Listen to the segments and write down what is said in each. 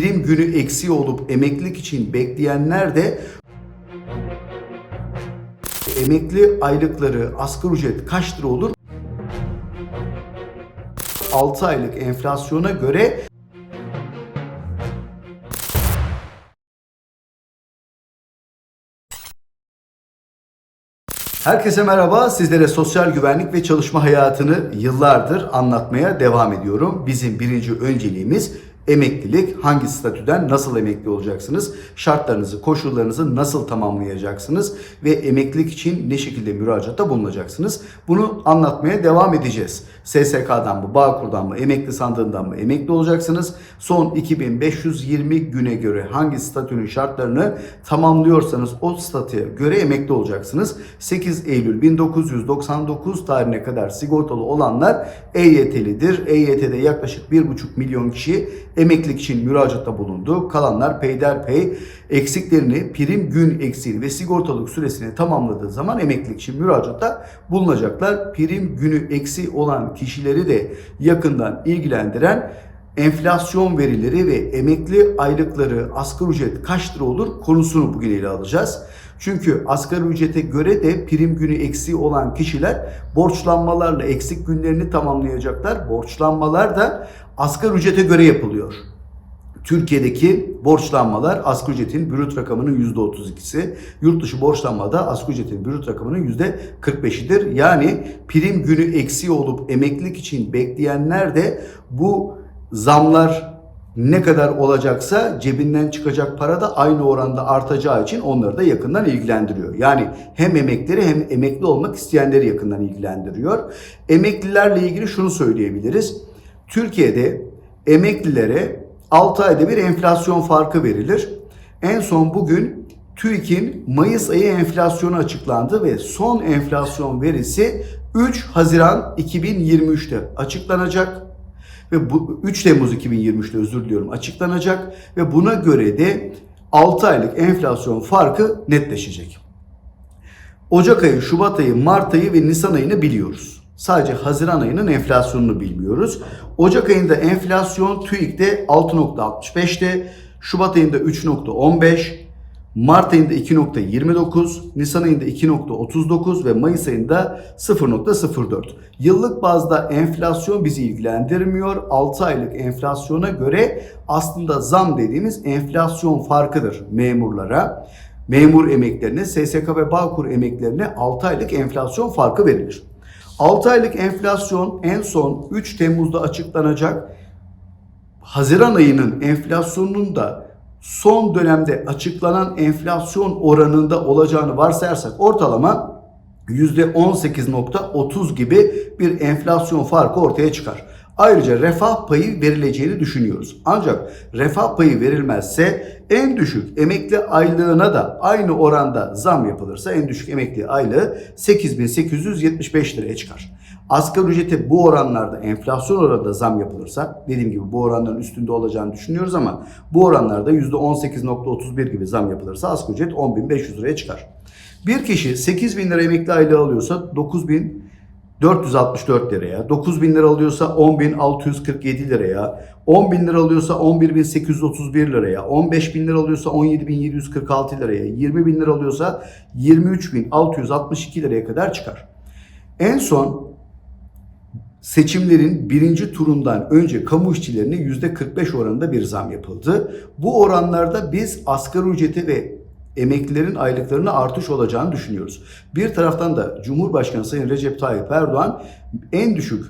prim günü eksiği olup emeklilik için bekleyenler de emekli aylıkları asgari ücret kaç lira olur? 6 aylık enflasyona göre Herkese merhaba. Sizlere sosyal güvenlik ve çalışma hayatını yıllardır anlatmaya devam ediyorum. Bizim birinci önceliğimiz emeklilik. Hangi statüden nasıl emekli olacaksınız? Şartlarınızı, koşullarınızı nasıl tamamlayacaksınız? Ve emeklilik için ne şekilde müracaatta bulunacaksınız? Bunu anlatmaya devam edeceğiz. SSK'dan mı, Bağkur'dan mı, emekli sandığından mı emekli olacaksınız? Son 2520 güne göre hangi statünün şartlarını tamamlıyorsanız o statüye göre emekli olacaksınız. 8 Eylül 1999 tarihine kadar sigortalı olanlar EYT'lidir. EYT'de yaklaşık 1,5 milyon kişi emeklilik için müracaatta bulundu. Kalanlar peyderpey eksiklerini, prim gün eksiğini ve sigortalık süresini tamamladığı zaman emeklilik için müracaatta bulunacaklar. Prim günü eksiği olan kişileri de yakından ilgilendiren enflasyon verileri ve emekli aylıkları asgari ücret kaç lira olur konusunu bugün ele alacağız. Çünkü asgari ücrete göre de prim günü eksiği olan kişiler borçlanmalarla eksik günlerini tamamlayacaklar. Borçlanmalar da asgari ücrete göre yapılıyor. Türkiye'deki borçlanmalar asgari ücretin brüt rakamının %32'si. Yurt dışı borçlanmada asgari ücretin brüt rakamının %45'idir. Yani prim günü eksiği olup emeklilik için bekleyenler de bu zamlar ne kadar olacaksa cebinden çıkacak para da aynı oranda artacağı için onları da yakından ilgilendiriyor. Yani hem emekleri hem emekli olmak isteyenleri yakından ilgilendiriyor. Emeklilerle ilgili şunu söyleyebiliriz. Türkiye'de emeklilere 6 ayda bir enflasyon farkı verilir. En son bugün TÜİK'in Mayıs ayı enflasyonu açıklandı ve son enflasyon verisi 3 Haziran 2023'te açıklanacak ve bu 3 Temmuz 2023'te özür diliyorum açıklanacak ve buna göre de 6 aylık enflasyon farkı netleşecek. Ocak ayı, Şubat ayı, Mart ayı ve Nisan ayını biliyoruz. Sadece Haziran ayının enflasyonunu bilmiyoruz. Ocak ayında enflasyon TÜİK'te 6.65'te, Şubat ayında 3.15, Mart ayında 2.29, Nisan ayında 2.39 ve Mayıs ayında 0.04. Yıllık bazda enflasyon bizi ilgilendirmiyor. 6 aylık enflasyona göre aslında zam dediğimiz enflasyon farkıdır memurlara. Memur emeklerine, SSK ve Bağkur emeklerine 6 aylık enflasyon farkı verilir. 6 aylık enflasyon en son 3 Temmuz'da açıklanacak. Haziran ayının enflasyonunun da son dönemde açıklanan enflasyon oranında olacağını varsayarsak ortalama %18.30 gibi bir enflasyon farkı ortaya çıkar. Ayrıca refah payı verileceğini düşünüyoruz. Ancak refah payı verilmezse en düşük emekli aylığına da aynı oranda zam yapılırsa en düşük emekli aylığı 8875 liraya çıkar. Asgari ücrete bu oranlarda enflasyon oranında zam yapılırsa dediğim gibi bu oranların üstünde olacağını düşünüyoruz ama bu oranlarda %18.31 gibi zam yapılırsa asgari ücret 10.500 liraya çıkar. Bir kişi 8000 lira emekli aylığı alıyorsa 9000 464 liraya, 9 bin lira alıyorsa 10.647 liraya, 10 bin lira alıyorsa 11.831 liraya, 15 bin lira alıyorsa 17.746 liraya, 20 bin lira alıyorsa 23.662 liraya kadar çıkar. En son seçimlerin birinci turundan önce kamu işçilerine %45 oranında bir zam yapıldı. Bu oranlarda biz asgari ücreti ve emeklilerin aylıklarına artış olacağını düşünüyoruz. Bir taraftan da Cumhurbaşkanı Sayın Recep Tayyip Erdoğan en düşük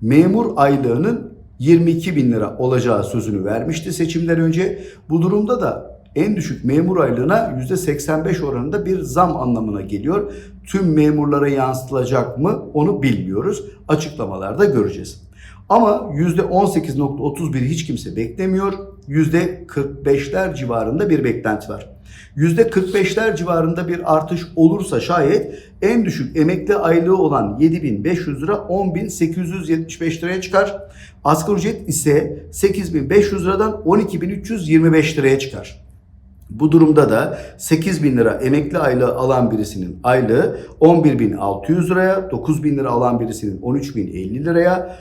memur aylığının 22 bin lira olacağı sözünü vermişti seçimden önce. Bu durumda da en düşük memur aylığına %85 oranında bir zam anlamına geliyor. Tüm memurlara yansıtılacak mı onu bilmiyoruz. Açıklamalarda göreceğiz. Ama %18.31 hiç kimse beklemiyor. %45'ler civarında bir beklenti var. %45'ler civarında bir artış olursa şayet en düşük emekli aylığı olan 7500 lira 10875 liraya çıkar. Asgari ücret ise 8500 liradan 12325 liraya çıkar. Bu durumda da 8 bin lira emekli aylığı alan birisinin aylığı 11.600 liraya, 9 bin lira alan birisinin 13.050 liraya,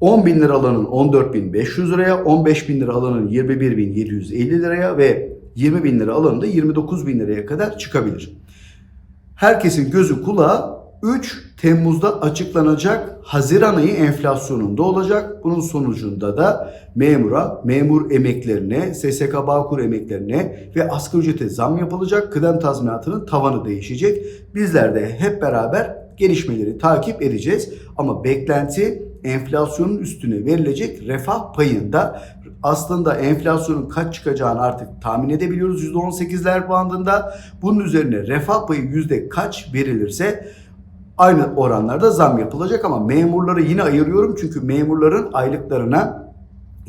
10 bin lira alanın 14.500 liraya, 15 bin lira alanın 21.750 liraya ve 20 bin lira alanın da 29 bin liraya kadar çıkabilir. Herkesin gözü kulağı 3 Temmuz'da açıklanacak Haziran ayı enflasyonunda olacak. Bunun sonucunda da memura, memur emeklerine, SSK Bağkur emeklerine ve asgari ücrete zam yapılacak. Kıdem tazminatının tavanı değişecek. Bizler de hep beraber gelişmeleri takip edeceğiz. Ama beklenti enflasyonun üstüne verilecek refah payında aslında enflasyonun kaç çıkacağını artık tahmin edebiliyoruz %18'ler bandında. Bunun üzerine refah payı yüzde kaç verilirse aynı oranlarda zam yapılacak ama memurları yine ayırıyorum çünkü memurların aylıklarına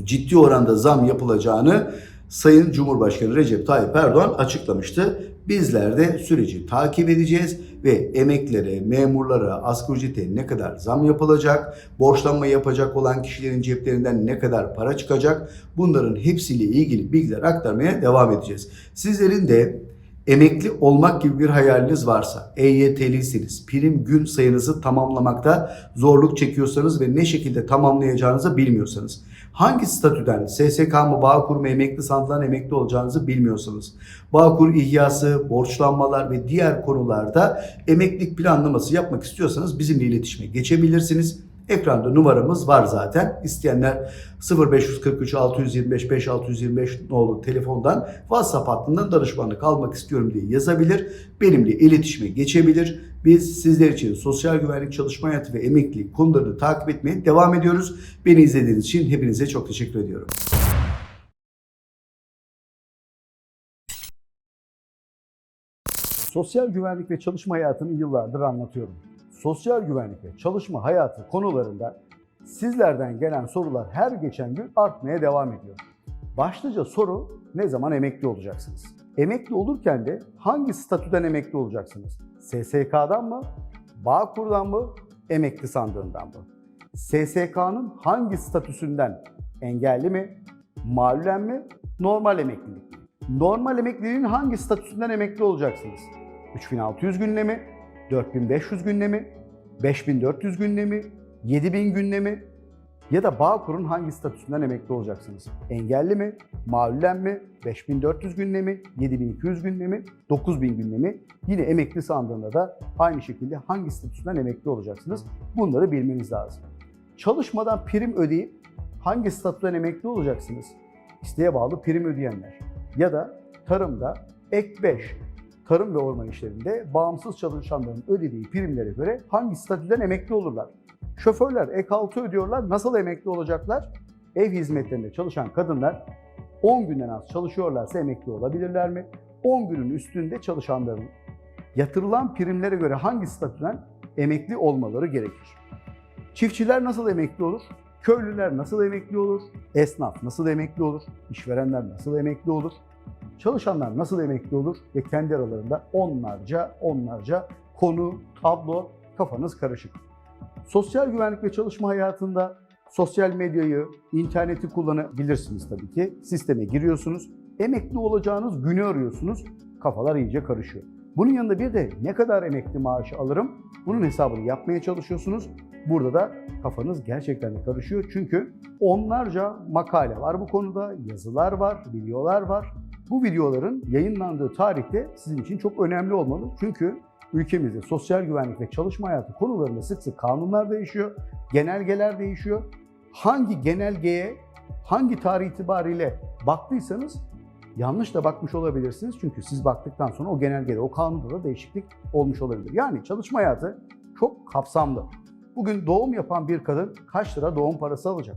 ciddi oranda zam yapılacağını Sayın Cumhurbaşkanı Recep Tayyip Erdoğan açıklamıştı. Bizler de süreci takip edeceğiz ve emeklere, memurlara, asgari ücrete ne kadar zam yapılacak, borçlanma yapacak olan kişilerin ceplerinden ne kadar para çıkacak bunların hepsiyle ilgili bilgiler aktarmaya devam edeceğiz. Sizlerin de emekli olmak gibi bir hayaliniz varsa, EYT'liyseniz, prim gün sayınızı tamamlamakta zorluk çekiyorsanız ve ne şekilde tamamlayacağınızı bilmiyorsanız, hangi statüden, SSK mı, Bağkur mu, emekli sandığından emekli olacağınızı bilmiyorsanız, Bağkur ihyası, borçlanmalar ve diğer konularda emeklilik planlaması yapmak istiyorsanız bizimle iletişime geçebilirsiniz. Ekranda numaramız var zaten. İsteyenler 0543 625 5625 nolu telefondan WhatsApp hattından danışmanlık almak istiyorum diye yazabilir. Benimle iletişime geçebilir. Biz sizler için sosyal güvenlik çalışma hayatı ve emeklilik konularını takip etmeye devam ediyoruz. Beni izlediğiniz için hepinize çok teşekkür ediyorum. Sosyal güvenlik ve çalışma hayatını yıllardır anlatıyorum. Sosyal güvenlik ve çalışma hayatı konularında sizlerden gelen sorular her geçen gün artmaya devam ediyor. Başlıca soru ne zaman emekli olacaksınız? Emekli olurken de hangi statüden emekli olacaksınız? SSK'dan mı? Bağkur'dan mı? Emekli sandığından mı? SSK'nın hangi statüsünden? Engelli mi? Malulen mi? Normal emeklilik mi? Normal emekliliğin hangi statüsünden emekli olacaksınız? 3600 günle mi? 4500 günle mi? 5400 günle mi? 7000 günle mi? Ya da Bağkur'un hangi statüsünden emekli olacaksınız? Engelli mi? Malulen mi? 5400 günle mi? 7200 günle mi? 9000 günle mi? Yine emekli sandığında da aynı şekilde hangi statüsünden emekli olacaksınız? Bunları bilmeniz lazım. Çalışmadan prim ödeyip hangi statüden emekli olacaksınız? İsteğe bağlı prim ödeyenler. Ya da tarımda ek 5, tarım ve orman işlerinde bağımsız çalışanların ödediği primlere göre hangi statüden emekli olurlar? Şoförler ek 6 ödüyorlar. Nasıl emekli olacaklar? Ev hizmetlerinde çalışan kadınlar 10 günden az çalışıyorlarsa emekli olabilirler mi? 10 günün üstünde çalışanların yatırılan primlere göre hangi statüden emekli olmaları gerekir? Çiftçiler nasıl emekli olur? Köylüler nasıl emekli olur? Esnaf nasıl emekli olur? İşverenler nasıl emekli olur? Çalışanlar nasıl emekli olur? Ve kendi aralarında onlarca onlarca konu, tablo, kafanız karışık. Sosyal güvenlik ve çalışma hayatında sosyal medyayı, interneti kullanabilirsiniz tabii ki. Sisteme giriyorsunuz. Emekli olacağınız günü arıyorsunuz. Kafalar iyice karışıyor. Bunun yanında bir de ne kadar emekli maaşı alırım? Bunun hesabını yapmaya çalışıyorsunuz. Burada da kafanız gerçekten de karışıyor. Çünkü onlarca makale var bu konuda, yazılar var, videolar var. Bu videoların yayınlandığı tarihte sizin için çok önemli olmalı. Çünkü ülkemizde sosyal güvenlik ve çalışma hayatı konularında sık sık kanunlar değişiyor, genelgeler değişiyor. Hangi genelgeye, hangi tarih itibariyle baktıysanız yanlış da bakmış olabilirsiniz. Çünkü siz baktıktan sonra o genelgede, o kanunda da değişiklik olmuş olabilir. Yani çalışma hayatı çok kapsamlı. Bugün doğum yapan bir kadın kaç lira doğum parası alacak?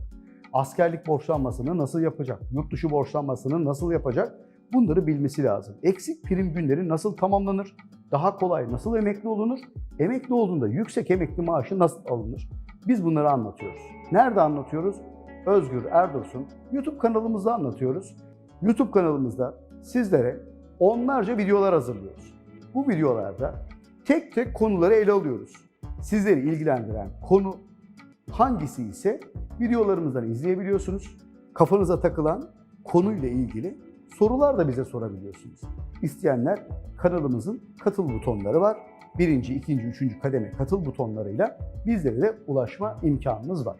Askerlik borçlanmasını nasıl yapacak? Yurt dışı borçlanmasını nasıl yapacak? Bunları bilmesi lazım. Eksik prim günleri nasıl tamamlanır? Daha kolay nasıl emekli olunur? Emekli olduğunda yüksek emekli maaşı nasıl alınır? Biz bunları anlatıyoruz. Nerede anlatıyoruz? Özgür Erdos'un YouTube kanalımızda anlatıyoruz. YouTube kanalımızda sizlere onlarca videolar hazırlıyoruz. Bu videolarda tek tek konuları ele alıyoruz. Sizleri ilgilendiren konu hangisi ise videolarımızdan izleyebiliyorsunuz. Kafanıza takılan konuyla ilgili sorular da bize sorabiliyorsunuz. İsteyenler kanalımızın katıl butonları var. Birinci, ikinci, üçüncü kademe katıl butonlarıyla bizlere de ulaşma imkanınız var.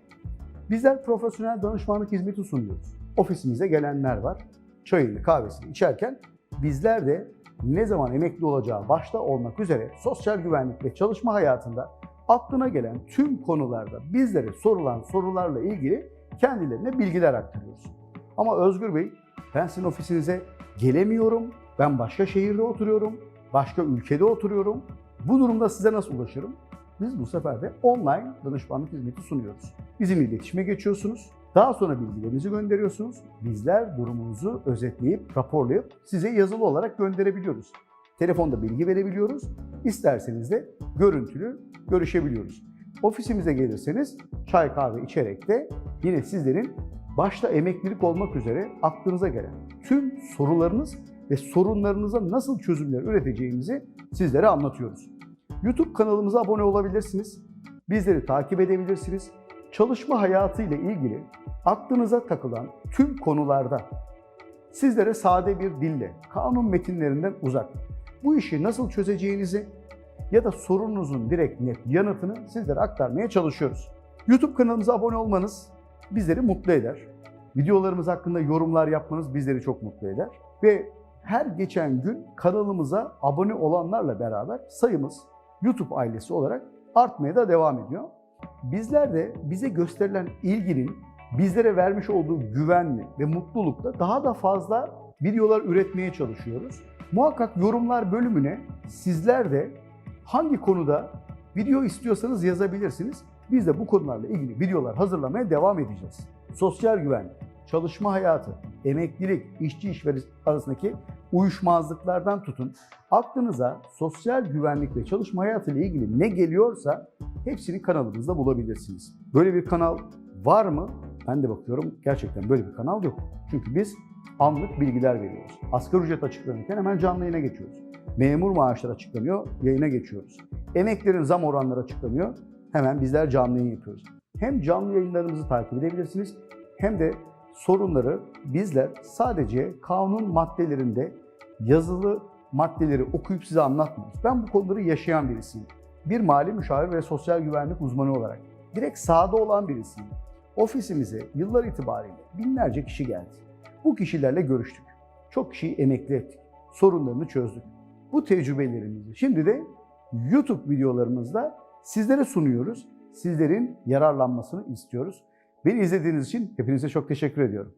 Bizler profesyonel danışmanlık hizmeti sunuyoruz. Ofisimize gelenler var. Çayını, kahvesini içerken bizler de ne zaman emekli olacağı başta olmak üzere sosyal güvenlik ve çalışma hayatında aklına gelen tüm konularda bizlere sorulan sorularla ilgili kendilerine bilgiler aktarıyoruz. Ama Özgür Bey, ben sizin ofisinize gelemiyorum, ben başka şehirde oturuyorum, başka ülkede oturuyorum. Bu durumda size nasıl ulaşırım? Biz bu sefer de online danışmanlık hizmeti sunuyoruz. Bizimle iletişime geçiyorsunuz. Daha sonra bilgilerinizi gönderiyorsunuz. Bizler durumunuzu özetleyip, raporlayıp size yazılı olarak gönderebiliyoruz. Telefonda bilgi verebiliyoruz. İsterseniz de görüntülü görüşebiliyoruz. Ofisimize gelirseniz çay kahve içerek de yine sizlerin başta emeklilik olmak üzere aklınıza gelen tüm sorularınız ve sorunlarınıza nasıl çözümler üreteceğimizi sizlere anlatıyoruz. YouTube kanalımıza abone olabilirsiniz. Bizleri takip edebilirsiniz. Çalışma hayatı ile ilgili aklınıza takılan tüm konularda sizlere sade bir dille, kanun metinlerinden uzak, bu işi nasıl çözeceğinizi ya da sorununuzun direkt net yanıtını sizlere aktarmaya çalışıyoruz. YouTube kanalımıza abone olmanız bizleri mutlu eder. Videolarımız hakkında yorumlar yapmanız bizleri çok mutlu eder. Ve her geçen gün kanalımıza abone olanlarla beraber sayımız YouTube ailesi olarak artmaya da devam ediyor. Bizler de bize gösterilen ilginin bizlere vermiş olduğu güvenli ve mutlulukla daha da fazla videolar üretmeye çalışıyoruz. Muhakkak yorumlar bölümüne sizler de hangi konuda video istiyorsanız yazabilirsiniz. Biz de bu konularla ilgili videolar hazırlamaya devam edeceğiz. Sosyal güvenlik, çalışma hayatı, emeklilik, işçi işveri arasındaki uyuşmazlıklardan tutun. Aklınıza sosyal güvenlik ve çalışma hayatı ile ilgili ne geliyorsa hepsini kanalımızda bulabilirsiniz. Böyle bir kanal var mı? Ben de bakıyorum gerçekten böyle bir kanal yok. Çünkü biz anlık bilgiler veriyoruz. Asgari ücret açıklanırken hemen canlı yayına geçiyoruz. Memur maaşları açıklanıyor, yayına geçiyoruz. Emeklerin zam oranları açıklanıyor, hemen bizler canlı yayın yapıyoruz. Hem canlı yayınlarımızı takip edebilirsiniz hem de sorunları bizler sadece kanun maddelerinde yazılı maddeleri okuyup size anlatmıyoruz. Ben bu konuları yaşayan birisiyim. Bir mali müşavir ve sosyal güvenlik uzmanı olarak direkt sahada olan birisiyim. Ofisimize yıllar itibariyle binlerce kişi geldi. Bu kişilerle görüştük. Çok kişiyi emekli ettik. Sorunlarını çözdük. Bu tecrübelerimizi şimdi de YouTube videolarımızda sizlere sunuyoruz. Sizlerin yararlanmasını istiyoruz. Beni izlediğiniz için hepinize çok teşekkür ediyorum.